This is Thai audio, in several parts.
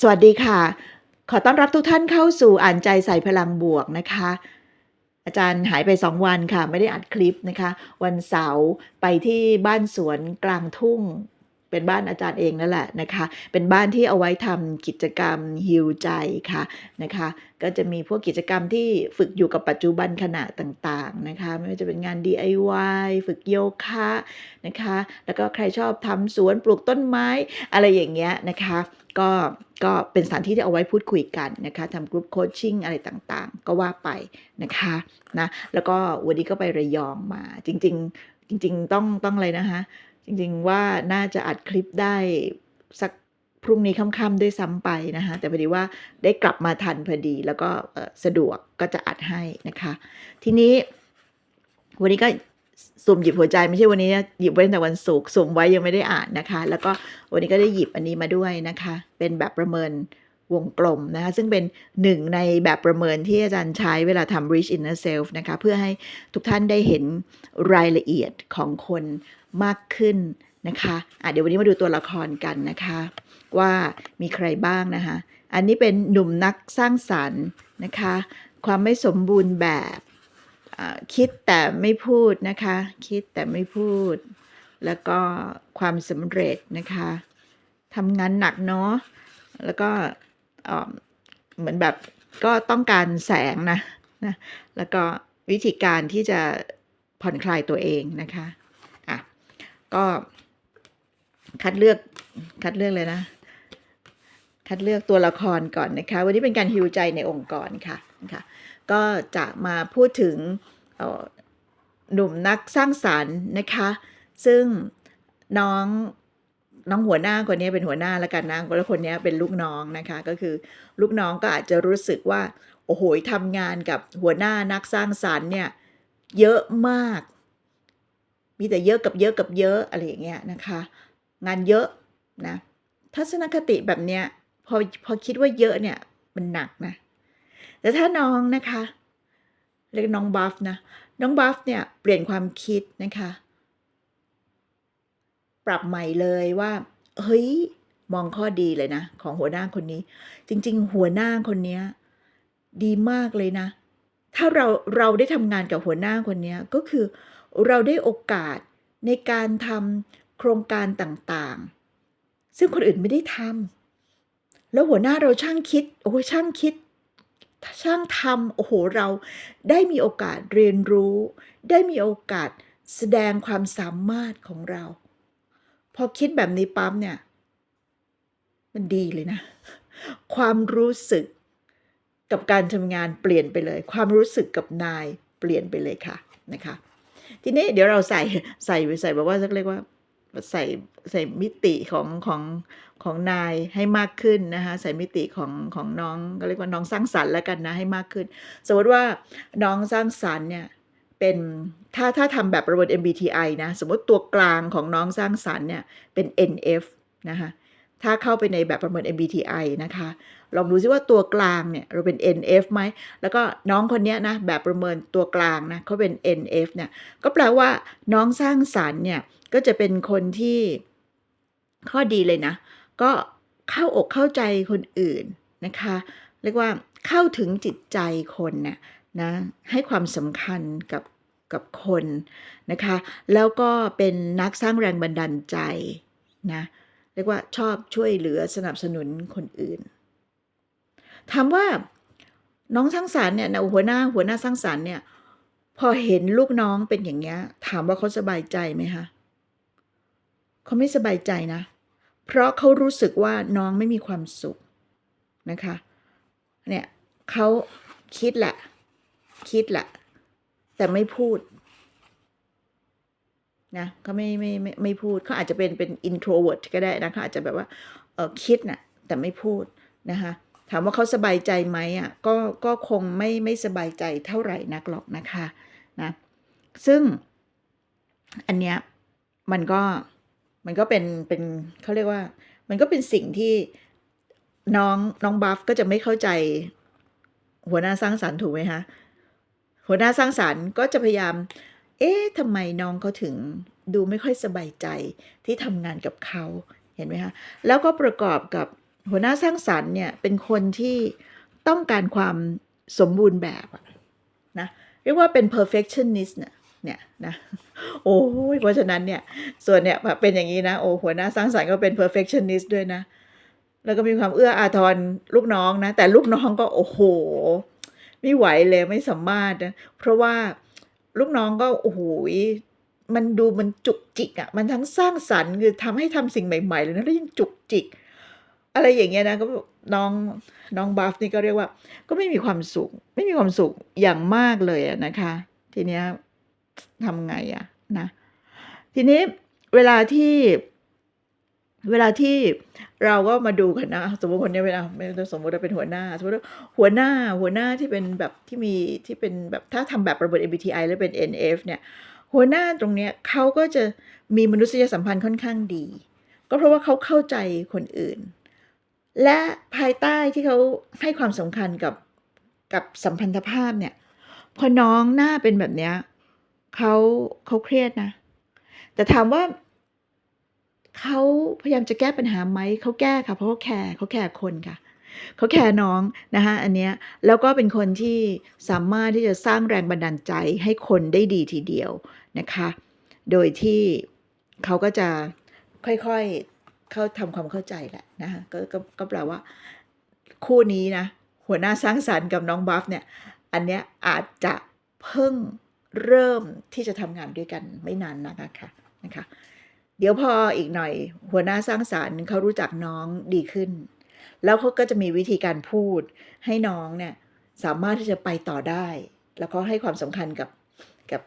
สวัสดีค่ะ ขอต้อนรับทุกท่านเข้าสู่อ่านใจใส่พลังบวกนะคะ อาจารย์หายไป 2 วันค่ะ ไม่ได้อัดคลิปนะคะ วันเสาร์ไปที่บ้านสวนกลางทุ่ง เป็นบ้านอาจารย์เองนั่นแหละนะคะ เป็นบ้านที่เอาไว้ทำกิจกรรมฮิวใจค่ะนะคะ ก็จะมีพวกกิจกรรมที่ฝึกอยู่กับปัจจุบันขณะต่างๆนะคะ ไม่ว่าจะเป็นงาน DIY ฝึกโยคะนะคะ แล้วก็ใครชอบทำสวนปลูกต้นไม้อะไรอย่างเงี้ยนะคะก็ก็เป็นสถานที่ที่เอาไว้พูดคุยกันนะคะทำกรุ๊ปโคชชิ่งอะไรต่างๆ ก็ว่าไปนะคะนะแล้วก็วันนี้ก็ไประยองมาจริง ๆ จริง ๆ ต้องต้องอะไรนะคะ จริงๆว่าน่าจะอัดคลิปได้สักพรุ่งนี้ค่ำๆด้วยซ้ำไปนะคะแต่พอดีว่าได้กลับมาทันพอดีแล้วก็สะดวกก็จะอัดให้นะคะ ทีนี้วันนี้ก็สุ่มหยิบหัวใจไม่ใช่วันนี้นะหยิบไว้ตั้งแต่วันศุกร์สุ่มไว้ยังไม่ได้อ่านนะคะ แล้วก็วันนี้ก็ได้หยิบอันนี้มาด้วยนะคะ เป็นแบบประเมิน วงกลมนะคะซึ่งเป็นหนึ่งในแบบประเมินที่อาจารย์ใช้เวลาทำ Reach Inner Self นะคะเพื่อให้ทุกท่านได้เห็นรายละเอียดของคนมากขึ้นนะคะะเดี๋ยววันนี้มาดูตัวละครกันนะคะ ว่ามีใครบ้างนะคะ อันนี้เป็นหนุ่มนักสร้างสรรค์นะคะ ความไม่สมบูรณ์แบบคิดแต่ไม่พูดนะคะ คิดแต่ไม่พูด แล้วก็ความสำเร็จนะคะทำงานหนักเนาะแล้วก็ เหมือนแบบก็ต้องการแสงนะนะแล้วก็วิธีการที่จะผ่อนคลายตัวเองนะคะอะก็คัดเลือกคัดเลือกเลยนะ คัดเลือกตัวละครก่อนนะคะ วันนี้เป็นการฮิวใจในองค์กรค่ะนะคะก็จะมาพูดถึงหนุ่มนักสร้างสารรค์นะคะ ซึ่งน้อง น้องหัวหน้าคนนี้เป็นหัวหน้าแล้วกันนะแล้วคนนี้เป็นลูกน้องนะคะ ก็คือลูกน้องก็อาจจะรู้สึกว่า โอ้โหทำงานกับหัวหน้านักสร้างสารรค์เนี่ยเยอะมาก มีแต่เยอะกับเยอะกับเยอะอะไรอย่างเงี้ยนะคะ งานเยอะนะทัศนคติแบบเนี้ยพอพอคิดว่าเยอะเนี่ยมันหนักนะ แต่ถ้าน้องนะคะเรียกน้องบัฟนะน้องบัฟเนี่ยเปลี่ยนความคิดนะคะ ปรับใหม่เลยว่าเฮ้ยมองข้อดีเลยนะ ของหัวหน้าคนนี้ จริง ๆ หัวหน้าคนนี้ดีมากเลยนะ ถ้าเราเราได้ทำงานกับหัวหน้าคนนี้ก็คือเราได้โอกาสในการทำโครงการต่างๆ ซึ่งคนอื่นไม่ได้ทำแล้วหัวหน้าเราช่างคิดโอ้ช่างคิด ช่างทำโอ้โหเราได้มีโอกาสเรียนรู้ ได้มีโอกาสแสดงความสามารถของเรา พอคิดแบบนี้ปั๊มเนี่ย มันดีเลยนะ ความรู้สึกกับการทำงานเปลี่ยนไปเลย ความรู้สึกกับนายเปลี่ยนไปเลยค่ะนะคะ ทีนี้เดี๋ยวเราใส่ใส่ใส่แบบว่าสักเรียกว่าใส่ใส่มิติของของของนายให้มากขึ้นนะคะใส่มิติของของน้องก็เรียกว่าน้องสร้างสรรค์แล้วกันนะให้มากขึ้น สมมติว่าน้องสร้างสรรค์เนี่ย เป็นถ้าถ้าทำแบบประเมิน MBTI นะ สมมติตัวกลางของน้องสร้างสรรค์เนี่ยเป็น NF นะคะถ้าเข้าไปในแบบประเมิน MBTI นะคะ ลองดูซิว่าตัวกลางเนี่ยเราเป็น NF ไหม แล้วก็น้องคนนี้นะแบบประเมินตัวกลางนะเขาเป็น NF เนี่ย ก็แปลว่าน้องสร้างสรรค์เนี่ย ก็จะเป็นคนที่ข้อดีเลยนะ ก็เข้าอกเข้าใจคนอื่นนะคะ เรียกว่าเข้าถึงจิตใจคนน่ะนะให้ความสำคัญกับ กับคนนะคะ แล้วก็เป็นนักสร้างแรงบันดาลใจนะเรียกว่าชอบช่วยเหลือสนับสนุนคนอื่นถามว่าน้องสร้างสารรค์เนี่ยนะหัวหน้าหัวหน้าสร้างสารรค์เนี่ย พอเห็นลูกน้องเป็นอย่างเงี้ย ถามว่าเขาสบายใจไหมคะเขาไม่สบายใจนะ เพราะเขารู้สึกว่าน้องไม่มีความสุขนะคะ เนี่ยเขาคิดแหละ คิดแหละ แต่ไม่พูดนะเขาไม่ไม่ไม่ไม่พูดเขาอาจจะเป็นเป็น introvert ก็ได้นะเขาอาจจะแบบว่าเออคิดนะ่ะแต่ไม่พูดนะคะถามว่าเขาสบายใจไหมอะก็ก็คงไม่ไม่สบายใจเท่าไหร่นักหรอกนะคะนะซึ่งอันเนี้ยมันก็มันก็เป็นเป็นเขาเรียกว่า มันก็เป็นสิ่งที่น้องน้องบัฟก็จะไม่เข้าใจหัวหน้าสร้างสรรค์ถูกไหมคะ หัวหน้าสร้างสรรค์ก็จะพยายาม เอ๊ะทำไมน้องเขาถึงดูไม่ค่อยสบายใจที่ทำงานกับเขาเห็นไหมคะแล้วก็ประกอบกับหัวหน้าสร้างสรรค์เนี่ยเป็นคนที่ต้องการความสมบูรณ์แบบนะเรียกว่าเป็น perfectionist เนี่ยเนี่ยนะโอ้ยเพราะฉะนั้นเนี่ยส่วนเนี่ยเป็นอย่างนี้นะโอ้หัวหน้าสร้างสรรค์ก็เป็น perfectionist ด้วยนะ แล้วก็มีความเอื้ออาทรลูกน้องนะ แต่ลูกน้องก็โอ้โห ไม่ไหวเลยไม่สามารถนะเพราะว่าลูกน้องก็โอ้โหมันดูมันจุกจิกอะ่ะมันทั้งสร้างสรรค์คือทำให้ทำสิ่งใหม่ๆเลยนะแล้วยังจุกจิก อะไรอย่างเงี้ยนะก็น้องน้องบัฟนี่ก็เรียกว่า ก็ไม่มีความสุข ไม่มีความสุขอย่างมากเลยอะนะคะ ทีเนี้ยทำไงอะนะ ทีนี้เวลาที่ เวลาที่เราก็มาดูกันนะสมมติคนนี้เป็นไม่สมมติว่าเป็นหัวหน้าสมมติว่าหัวหน้าหัวหน้าที่เป็นแบบที่มีที่เป็นแบบถ้าทำแบบระบบ MBTI แล้วเป็น NF เนี่ยหัวหน้าตรงเนี้ยเขาก็จะมีมนุษยสัมพันธ์ค่อนข้างดี ก็เพราะว่าเขาเข้าใจคนอื่น และภายใต้ที่เขาให้ความสำคัญกับกับสัมพันธภาพเนี่ยพอน้องหน้าเป็นแบบเนี้ยเขาเขาเครียดนะ แต่ถามว่า เขาพยายามจะแก้ปัญหาไหมเขาแก้ค่ะ เพราะเขาแคร์เขาแคร์คนค่ะเขาแคร์น้องนะคะอันเนี้ยแล้วก็เป็นคนที่สามารถที่จะสร้างแรงบันดาลใจให้คนได้ดีทีเดียวนะคะ โดยที่เขาก็จะค่อยๆเข้าทำความเข้าใจแหละนะคะก็ก็ก็แปลว่า คู่นี้นะ หัวหน้าสร้างสรรค์กับน้องบัฟเนี่ยอันเนี้ยอาจจะเพิ่งเริ่มที่จะทำงานด้วยกันไม่นานนักอะคะนะคะ เดี๋ยวพออีกหน่อยหัวหน้าสร้างสารรค์เขารู้จักน้องดีขึ้น แล้วเขาก็จะมีวิธีการพูดให้น้องเนี่ยสามารถที่จะไปต่อได้ แล้วก็ให้ความสำคัญกับกับ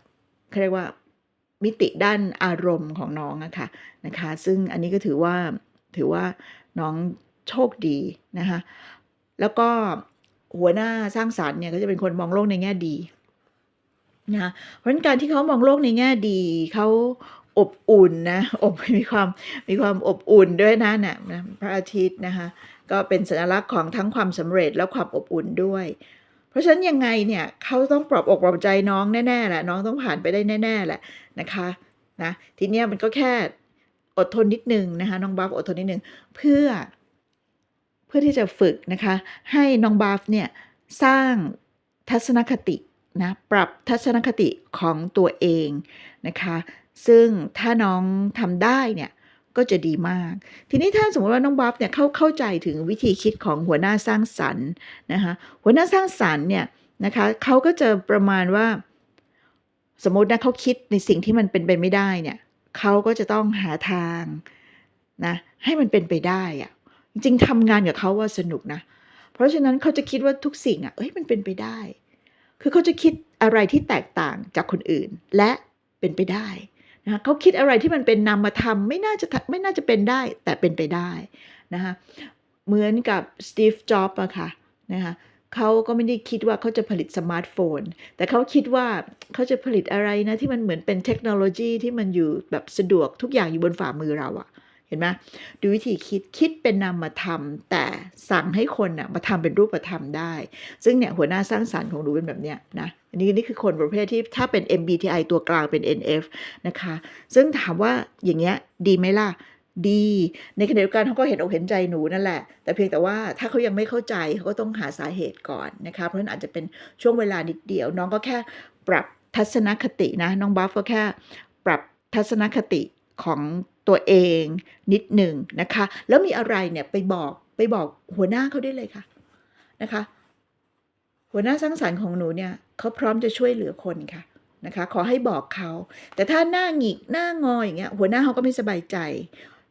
เขาเรียกว่ามิติด้านอารมณ์ของน้องอะค่ะนะคะ ซึ่งอันนี้ก็ถือว่าถือว่าน้องโชคดีนะคะแล้วก็หัวหน้าสร้างสารรค์เนี่ยก็จะเป็นคนมองโลกในแง่ดีนะคะเพราะฉะนั้นการที่เขามองโลกในแง่ดีเขา อบอุ่นนะอบมีความมีความอบอุ่นด้วยนะเนี่ยนะพระอาทิตย์นะคะก็เป็นสัญลักษณ์ของทั้งความสำเร็จและความอบอุ่นด้วย เพราะฉะนั้นยังไงเนี่ยเขาต้องปลอบอกปลอบใจน้องแน่ๆแหละน้องต้องผ่านไปได้แน่ๆแหละนะคะนะทีเนี้ยมันก็แค่อดทนนิดนึงนะคะน้องบัฟอดทนนิดนึงเพื่อเพื่อที่จะฝึกนะคะให้น้องบัฟเนี่ยสร้างทัศนคตินะปรับทัศนคติของตัวเองนะคะ ซึ่งถ้าน้องทำได้เนี่ยก็จะดีมาก ทีนี้ถ้าสมมติว่าน้องบัฟเนี่ยเข้าเข้าใจถึงวิธีคิดของหัวหน้าสร้างสรรค์นะคะหัวหน้าสร้างสรรค์เนี่ยนะคะเขาก็จะประมาณว่า สมมตินะเขาคิดในสิ่งที่มันเป็นไปไม่ได้เนี่ยเขาก็จะต้องหาทางนะให้มันเป็นไปได้อะจริงทำงานกับเขาว่าสนุกนะ เพราะฉะนั้นเขาจะคิดว่าทุกสิ่งอะเอ้ยมันเป็นไปได้ คือเขาจะคิดอะไรที่แตกต่างจากคนอื่นและเป็นไปได้ นะคะเขาคิดอะไรที่มันเป็นนามธรรมไม่น่าจะไม่น่าจะเป็นได้แต่เป็นไปได้นะคะเหมือนกับสตีฟจ็อบส์อะค่ะนะคะเขาก็ไม่ได้คิดว่าเขาจะผลิตสมาร์ทโฟน แต่เขาคิดว่าเขาจะผลิตอะไรนะที่มันเหมือนเป็นเทคโนโลยีที่มันอยู่แบบสะดวกทุกอย่างอยู่บนฝ่ามือเราอะ ห็นไหมดูวิธีคิดคิดเป็นนามธรรม แต่สั่งให้คนน่ะมาทำเป็นรูปธรรมได้ ซึ่งเนี่ยหัวหน้าสร้างสรรค์ของหนูเป็นแบบเนี้ยนะอันนี้นี่คือคนประเภทที่ถ้าเป็น MBTI ตัวกลางเป็น NF นะคะ ซึ่งถามว่าอย่างเงี้ยดีไหมล่ะดี ในขณะเดียวกันเขาก็เห็นอกเห็นใจหนูนั่นแหละ แต่เพียงแต่ว่าถ้าเขายังไม่เข้าใจเขาก็ต้องหาสาเหตุก่อนนะคะ เพราะฉะนั้นอาจจะเป็นช่วงเวลานิดเดียว น้องก็แค่ปรับทัศนคตินะ น้องบัฟก็แค่ปรับทัศนคติของ ตัวเองนิดหนึ่งนะคะ แล้วมีอะไรเนี่ยไปบอกไปบอกหัวหน้าเขาได้เลยค่ะนะคะ หัวหน้าสร้างสรรค์ของหนูเนี่ยเขาพร้อมจะช่วยเหลือคนค่ะนะคะ ขอให้บอกเขาแต่ถ้าหน้าหงิกหน้างออย่างเงี้ยหัวหน้าเขาก็ไม่สบายใจ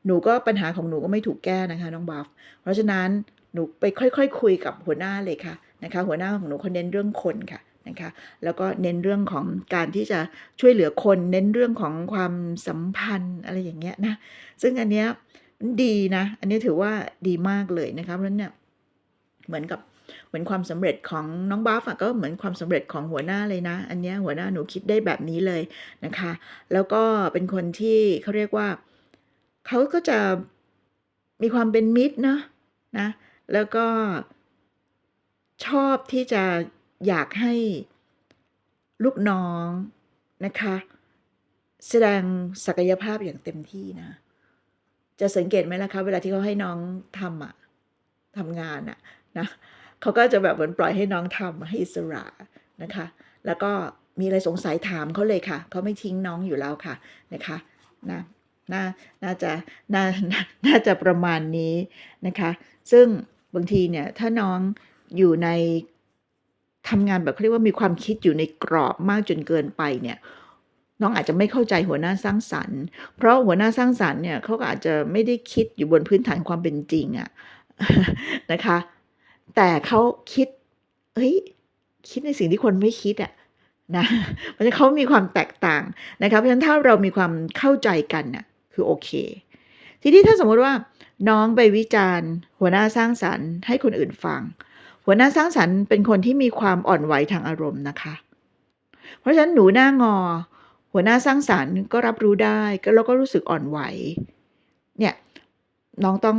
หนูก็ปัญหาของหนูก็ไม่ถูกแก้นะคะน้องบัฟเพราะฉะนั้นหนูไปค่อยๆคคุยกับหัวหน้าเลยค่ะนะคะ หัวหน้าของหนูเขาเน้นเรื่องคนค่ะ นะคะแล้วก็เน้นเรื่องของการที่จะช่วยเหลือคนเน้นเรื่องของความสัมพันธ์อะไรอย่างเงี้ยนะซึ่งอันเนี้ยดีนะ อันนี้ถือว่าดีมากเลยนะคะเพราะนั้นเนี่ยเหมือนกับเหมือนความสำเร็จของน้องบัฟอะก็เหมือนความสำเร็จของหัวหน้าเลยนะ อันนี้หัวหน้าหนูคิดได้แบบนี้เลยนะคะ แล้วก็เป็นคนที่เขาเรียกว่าเขาก็จะมีความเป็นมิตรเนาะนะ แล้วก็ชอบที่จะ อยากให้ลูกน้องนะคะ แสดงศักยภาพอย่างเต็มที่นะ จะสังเกตไหมล่ะคะ เวลาที่เขาให้น้องทำอะทำงานอะนะเขาก็จะแบบเหมือนปล่อยให้น้องทำให้อิสระนะคะ แล้วก็มีอะไรสงสัยถามเขาเลยค่ะเขาไม่ทิ้งน้องอยู่แล้วค่ะนะคะนะน่าน่าจะน่าน่าน่าจะประมาณนี้นะคะ ซึ่งบางทีเนี่ยถ้าน้องอยู่ใน ทำงานแบบเขาเรียกว่ามีความคิดอยู่ในกรอบมากจนเกินไปเนี่ยน้องอาจจะไม่เข้าใจหัวหน้าสร้างสรรค์ เพราะหัวหน้าสร้างสรรค์เนี่ยเขาก็อาจจะไม่ได้คิดอยู่บนพื้นฐานความเป็นจริงอะนะคะ แต่เขาคิดเฮ้ยคิดในสิ่งที่คนไม่คิดอะนะเพราะฉะนั้นเขามีความแตกต่างนะคะเพราะฉะนั้นถ้าเรามีความเข้าใจกันน่ะคือโอเค ทีนี้ถ้าสมมติว่าน้องไปวิจารณ์ หัวหน้าสร้างสรรค์ให้คนอื่นฟัง หัวหน้าสร้างสรรค์เป็นคนที่มีความอ่อนไหวทางอารมณ์นะคะ เพราะฉะนั้นหนูหน้างอ หัวหน้าสร้างสรรค์ก็รับรู้ได้ก็แล้วก็รู้สึกอ่อนไหว เนี่ยน้องต้อง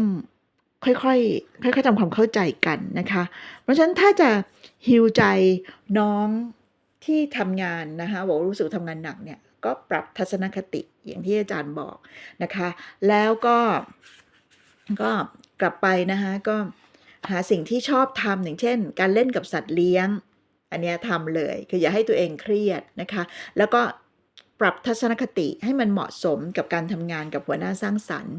ค่อยๆค่อยๆทำความเข้าใจกันนะคะ เพราะฉะนั้นถ้าจะฮิวใจน้องที่ทำงานนะคะบอกรู้สึกทำงานหนักเนี่ยก็ปรับทัศนคติอย่างที่อาจารย์บอกนะคะ แล้วก็ก็กลับไปนะคะก็ หาสิ่งที่ชอบทำอย่างเช่น การเล่นกับสัตว์เลี้ยง อันนี้ทำเลยคืออย่าให้ตัวเองเครียดนะคะ แล้วก็ปรับทัศนคติให้มันเหมาะสมกับการทำงานกับหัวหน้าสร้างสรรค์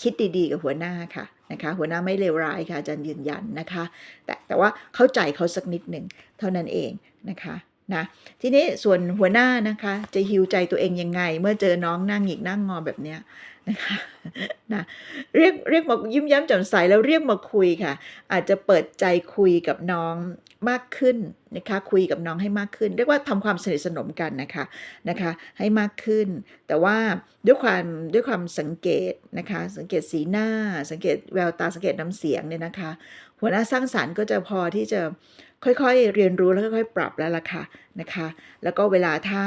คิดดีๆ กับหัวหน้าค่ะนะคะหัวหน้าไม่เลวร้ายค่ะอาจารย์ยืนยันนะคะ แต่แต่ว่าเข้าใจเขาสักนิดหนึ่งเท่านั้นเองนะคะ นะทีนี้ส่วนหัวหน้านะคะ จะฮิวใจตัวเองยังไง เมื่อเจอน้องนั่งหงิกนั่งงอแบบเนี้ยนะคะนะเรียกเรียกมายิ้มย้มแจ่มใสแล้วเรียกมาคุยค่ะ อาจจะเปิดใจคุยกับน้องมากขึ้นนะคะคุยกับน้องให้มากขึ้น เรียกว่าทำความสนิทสนมกันนะคะนะคะให้มากขึ้น แต่ว่าด้วยความด้วยความสังเกตนะคะสังเกตสีหน้า สังเกตแววตาสังเกตน้ำเสียงเนี่ยนะคะ หัวหน้าสร้างสารรค์ก็จะพอที่จะ ค่อยๆ เรียนรู้แล้วค่อยๆ ปรับแล้วล่ะค่ะนะคะ แล้วก็เวลาถ้า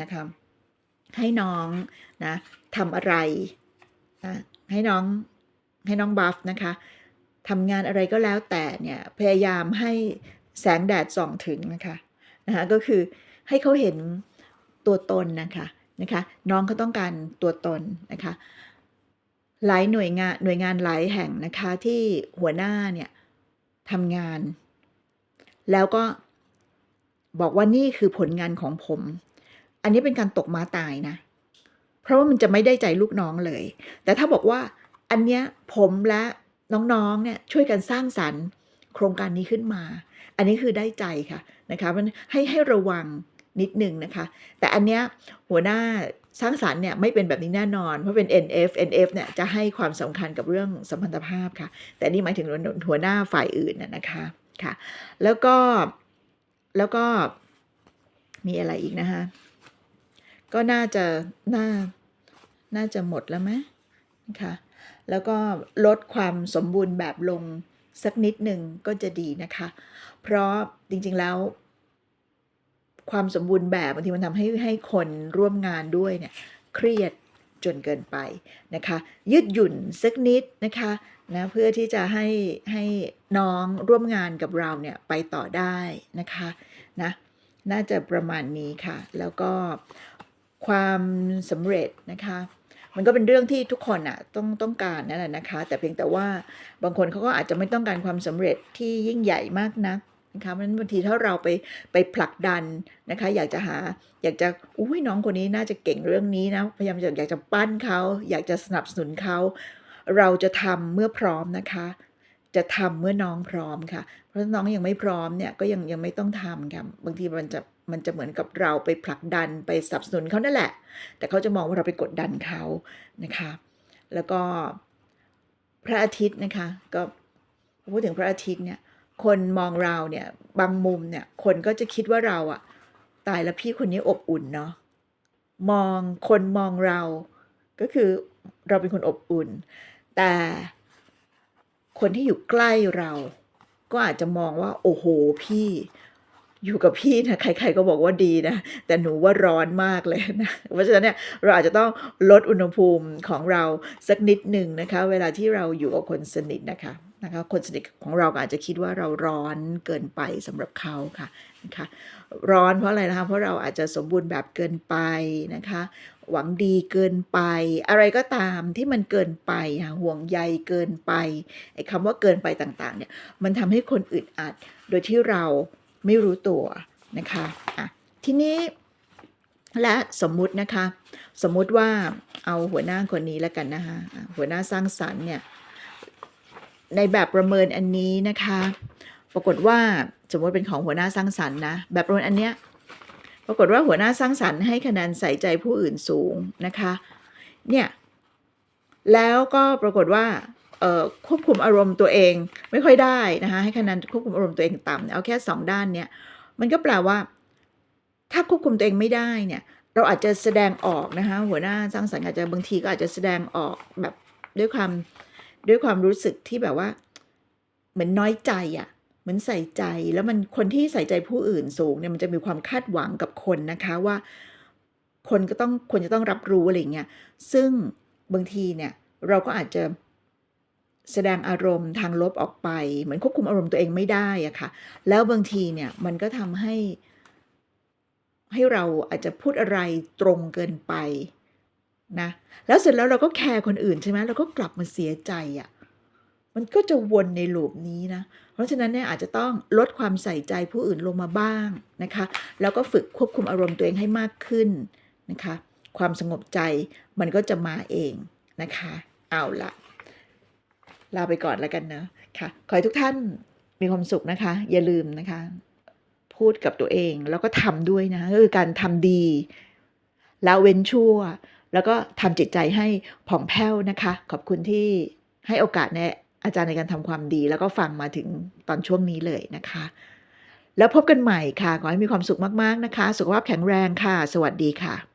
นะคะให้น้องนะทำอะไรนะให้น้องให้น้องบัฟนะคะทำงานอะไรก็แล้วแต่เนี่ยพยายามให้แสงแดดส่องถึงนะคะนะคะก็คือให้เขาเห็นตัวตนนะคะนะคะ น้องเขาต้องการตัวตนนะคะ หลายหน่วยงานหน่วยงานหลายแห่งนะคะที่หัวหน้าเนี่ยทำงาน แล้วก็บอกว่านี่คือผลงานของผม อันนี้เป็นการตกม้าตายนะ เพราะว่ามันจะไม่ได้ใจลูกน้องเลย แต่ถ้าบอกว่าอันเนี้ยผมและน้องๆเนี่ยช่วยกันสร้างสรรค์โครงการนี้ขึ้นมา อันนี้คือได้ใจค่ะนะคะมันให้ให้ระวังนิดนึงนะคะ แต่อันเนี้ยหัวหน้าสร้างสรรค์เนี่ยไม่เป็นแบบนี้แน่นอน เพราะเป็น NF NF เนี่ยจะให้ความสำคัญกับเรื่องสัมพันธภาพค่ะ แต่นี่หมายถึงหัวหน้าฝ่ายอื่นน่ะนะคะ ค่ะ แล้วก็แล้วก็มีอะไรอีกนะคะ ก็น่าจะน่าน่าจะหมดแล้วไหมนะคะแล้วก็ลดความสมบูรณ์แบบลงสักนิดหนึ่งก็จะดีนะคะ เพราะจริงๆแล้ว ความสมบูรณ์แบบบางทีมันทำให้ให้คนร่วมงานด้วยเนี่ยเครียด จนเกินไปนะคะ ยืดหยุ่นสักนิดนะคะนะเพื่อที่จะให้ให้น้องร่วมงานกับเราเนี่ยไปต่อได้นะคะนะน่าจะประมาณนี้ค่ะ แล้วก็ความสำเร็จนะคะมันก็เป็นเรื่องที่ทุกคนอะต้องต้องการนั่นแหละนะคะ แต่เพียงแต่ว่าบางคนเขาก็อาจจะไม่ต้องการความสำเร็จที่ยิ่งใหญ่มากนัก นะคะเพราะฉะนั้นบางทีถ้าเราไปไปผลักดันนะคะ อยากจะหาอยากจะอุ้ยน้องคนนี้น่าจะเก่งเรื่องนี้นะพยายามจะอยากจะปั้นเขาอยากจะสนับสนุนเขาเราจะทำเมื่อพร้อมนะคะ จะทำเมื่อน้องพร้อมค่ะ เพราะน้องยังไม่พร้อมเนี่ยก็ยังยังไม่ต้องทำค่ะบางทีมันจะมันจะเหมือนกับเราไปผลักดันไปสนับสนุนเขานั่นแหละ แต่เขาจะมองว่าเราไปกดดันเขานะคะ แล้วก็พระอาทิตย์นะคะก็พูดถึงพระอาทิตย์เนี่ย คนมองเราเนี่ยบางมุมเนี่ยคนก็จะคิดว่าเราอะตายแล้วพี่คนนี้อบอุ่นเนาะมองคนมองเรา ก็คือเราเป็นคนอบอุ่น แต่คนที่อยู่ใกล้เรา ก็อาจจะมองว่า โอ้โหพี่ อยู่กับพี่นะใคร ๆ ก็บอกว่าดีนะ แต่หนูว่าร้อนมากเลยนะเพราะฉะนั้นเนี่ยเราอาจจะต้องลดอุณหภูมิของเราสักนิดหนึ่งนะคะ เวลาที่เราอยู่กับคนสนิทนะคะ นะคะคนสนิทของเราก็อาจจะคิดว่าเราร้อนเกินไปสำหรับเขาค่ะนะคะร้อนเพราะอะไรนะคะเพราะเราอาจจะสมบูรณ์แบบเกินไปนะคะ หวังดีเกินไป อะไรก็ตามที่มันเกินไปห่วงใยเกินไปไอ้คำว่าเกินไปต่างๆเนี่ยมันทำให้คนอึดอัด โดยที่เราไม่รู้ตัวนะคะอะทีนี้และสมมุตินะคะ สมมุติว่าเอาหัวหน้าคนนี้แล้วกันนะคะอะหัวหน้าสร้างสรรค์เนี่ย ในแบบประเมินอันนี้นะคะ ปรากฏว่าสมมติเป็นของหัวหน้าสร้างสรรค์นะแบบประเมินอันเนี้ยปรากฏว่าหัวหน้าสร้างสรรค์ให้คะแนนใส่ใจผู้อื่นสูงนะคะเนี่ยแล้วก็ปรากฏว่าควบคุมอารมณ์ตัวเองไม่ค่อยได้นะคะให้คะแนนควบคุมอารมณ์ตัวเองต่ำเอาแค่สองด้านเนี่ยมันก็แปลว่า ถ้าควบคุมตัวเองไม่ได้เนี่ยเราอาจจะแสดงออกนะคะหัวหน้าสร้างสรรค์อาจจะบางทีก็อาจจะแสดงออกแบบด้วยความ ด้วยความรู้สึกที่แบบว่า เหมือนน้อยใจอะ่ะเหมือนใส่ใจแล้วมันคนที่ใส่ใจผู้อื่นสูงเนี่ยมันจะมีความคาดหวังกับคนนะคะว่า คนก็ต้องควรจะต้องรับรู้อะไรเงี้ยซึ่งบางทีเนี่ยเราก็อาจจะแสดงอารมณ์ทางลบออกไป เหมือนควบคุมอารมณ์ตัวเองไม่ได้อะค่ะ แล้วบางทีเนี่ยมันก็ทำให้ ให้เราอาจจะพูดอะไรตรงเกินไป นะแล้วเสร็จแล้วเราก็แคร์คนอื่นใช่ไหมเราก็กลับมาเสียใจอะ่ะมันก็จะวนในลูปนี้นะ เพราะฉะนั้นเนี่ยอาจจะต้องลดความใส่ใจผู้อื่นลงมาบ้างนะคะ แล้วก็ฝึกควบคุมอารมณ์ตัวเองให้มากขึ้นนะคะ ความสงบใจมันก็จะมาเองนะคะ เอาละลาไปก่อนแล้วกันนะค่ะ ขอให้ทุกท่านมีความสุขนะคะ อย่าลืมนะคะ พูดกับตัวเองแล้วก็ทำด้วยนะก็คือการทำดีแล้วเว้นชั่ว แล้วก็ทำจิตใจให้ผ่องแผ้วนะคะ ขอบคุณที่ให้โอกาสในอาจารย์ในการทำความดี แล้วก็ฟังมาถึงตอนช่วงนี้เลยนะคะ แล้วพบกันใหม่ค่ะ ขอให้มีความสุขมากๆนะคะ สุขภาพแข็งแรงค่ะ สวัสดีค่ะ